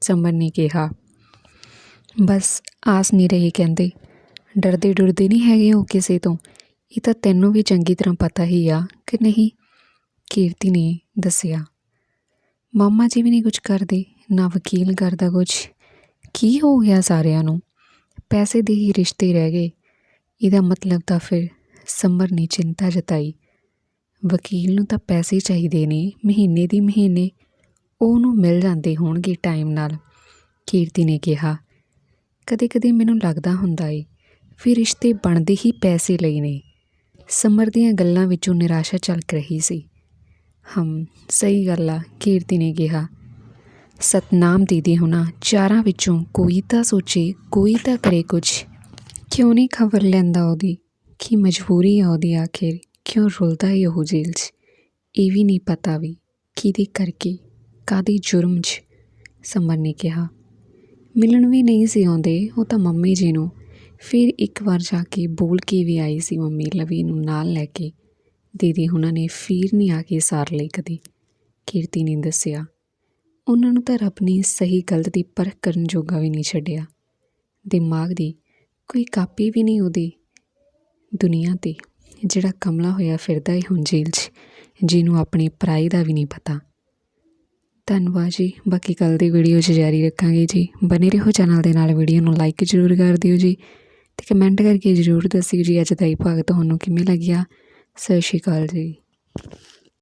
ਸਮਰ ਨੇ ਕਿਹਾ। ਬਸ ਆਸ ਨਹੀਂ ਰਹੀ ਕਹਿੰਦੇ। ਡਰਦੇ ਡੁਰਦੇ ਨਹੀਂ ਹੈਗੇ ਉਹ ਕਿਸੇ ਤੋਂ। ਇਹ ਤਾਂ ਤੈਨੂੰ ਵੀ ਚੰਗੀ ਤਰ੍ਹਾਂ ਪਤਾ ਹੀ ਆ, ਕਿ ਨਹੀਂ? ਕੀਰਤੀ ਨੇ ਦੱਸਿਆ। ਮਾਮਾ ਜੀ ਵੀ ਨਹੀਂ ਕੁਝ ਕਰਦੇ, ਨਾ ਵਕੀਲ ਕਰਦਾ ਕੁਝ ਕੀ ਹੋ ਗਿਆ ਸਾਰਿਆਂ ਨੂੰ? ਪੈਸੇ ਦੇ ਹੀ ਰਿਸ਼ਤੇ ਰਹਿ ਗਏ। ਇਹਦਾ ਮਤਲਬ ਤਾਂ ਫਿਰ ਸੰਬਰ ਨੇ ਚਿੰਤਾ ਜਤਾਈ। ਵਕੀਲ ਨੂੰ ਤਾਂ ਪੈਸੇ ਚਾਹੀਦੇ ਨੇ, ਮਹੀਨੇ ਦੀ ਮਹੀਨੇ। ਉਹਨੂੰ ਮਿਲ ਜਾਂਦੇ ਹੋਣਗੇ ਟਾਈਮ ਨਾਲ, ਕੀਰਤੀ ਨੇ ਕਿਹਾ। ਕਦੇ ਕਦੇ ਮੈਨੂੰ ਲੱਗਦਾ ਹੁੰਦਾ ਏ ਫਿਰ ਰਿਸ਼ਤੇ ਬਣਦੇ ਹੀ ਪੈਸੇ ਲਈ ਨੇ। ਸਮਰ ਦੀਆਂ ਗੱਲਾਂ ਵਿੱਚੋਂ ਨਿਰਾਸ਼ਾ ਝਲਕ ਰਹੀ ਸੀ। ਹਮ, ਸਹੀ ਗੱਲ ਆ, ਕੀਰਤੀ ਨੇ ਕਿਹਾ। ਸਤਨਾਮ ਦੀਦੀ ਹੁਣਾ, ਚਾਰਾਂ ਵਿੱਚੋਂ ਕੋਈ ਤਾਂ ਸੋਚੇ, ਕੋਈ ਤਾਂ ਕਰੇ ਕੁਝ ਕਿਉਂ ਨਹੀਂ ਖਬਰ ਲੈਂਦਾ ਉਹਦੀ? ਕੀ ਮਜਬੂਰੀ ਆ ਉਹਦੀ ਆਖਿਰ? ਕਿਉਂ ਰੁਲਦਾ ਏ ਉਹ ਜੇਲ੍ਹ 'ਚ? ਇਹ ਵੀ ਨਹੀਂ ਪਤਾ ਵੀ ਕਿਹਦੇ ਕਰਕੇ ਕਾਦੀ ਜੁਰਮ 'ਚ ਸਮਰ ਨੇ ਕਿਹਾ। ਮਿਲਣ ਵੀ ਨਹੀਂ ਸੀ ਆਉਂਦੇ, ਉਹ ਤਾਂ ਮੰਮੀ ਜੀ ਨੂੰ ਫਿਰ ਇੱਕ ਵਾਰ ਜਾ ਕੇ ਬੋਲ ਕੇ ਵੀ ਆਈ ਸੀ ਮੰਮੀ ਲਵੀ ਨੂੰ ਨਾਲ ਲੈ ਕੇ। ਦੀਦੀ ਉਹਨਾਂ ਨੇ ਫਿਰ ਨਹੀਂ ਆ ਕੇ ਸਾਰ ਲਈ ਕਦੀ, ਕੀਰਤੀ ਨੇ ਦੱਸਿਆ। ਉਹਨਾਂ ਨੂੰ ਤਾਂ ਰੱਬ ਨੇ ਸਹੀ ਗਲਤ ਦੀ ਪਰਖ ਕਰਨ ਜੋਗਾ ਵੀ ਨਹੀਂ ਛੱਡਿਆ। ਦਿਮਾਗ ਦੀ ਕੋਈ ਕਾਪੀ ਵੀ ਨਹੀਂ ਉਹਦੀ ਦੁਨੀਆ ਤੇ। ਜਿਹੜਾ ਕਮਲਾ ਹੋਇਆ ਫਿਰਦਾ ਹੈ ਹੁਣ ਜੇਲ੍ਹ 'ਚ, ਜਿਹਨੂੰ ਆਪਣੀ ਪਰਾਈ ਦਾ ਵੀ ਨਹੀਂ ਪਤਾ। ਧੰਨਵਾਦ ਜੀ। ਬਾਕੀ ਕੱਲ ਦੀ ਵੀਡੀਓ 'ਚ ਜਾਰੀ ਰੱਖਾਂਗੇ ਜੀ। ਬਨੇ ਰਹੋ ਚੈਨਲ ਦੇ ਨਾਲ, ਵੀਡੀਓ ਨੂੰ ਲਾਈਕ ਜ਼ਰੂਰ ਕਰ ਦਿਓ ਜੀ। ਤੇ ਕਮੈਂਟ ਕਰਕੇ ਜ਼ਰੂਰ ਦੱਸਿਓ ਜੀ, ਅੱਜ ਦਾ ਇਹ ਭਾਗ ਤੁਹਾਨੂੰ ਕਿਵੇਂ ਲੱਗਿਆ? ਸਤਿ ਸ਼੍ਰੀ ਅਕਾਲ ਜੀ।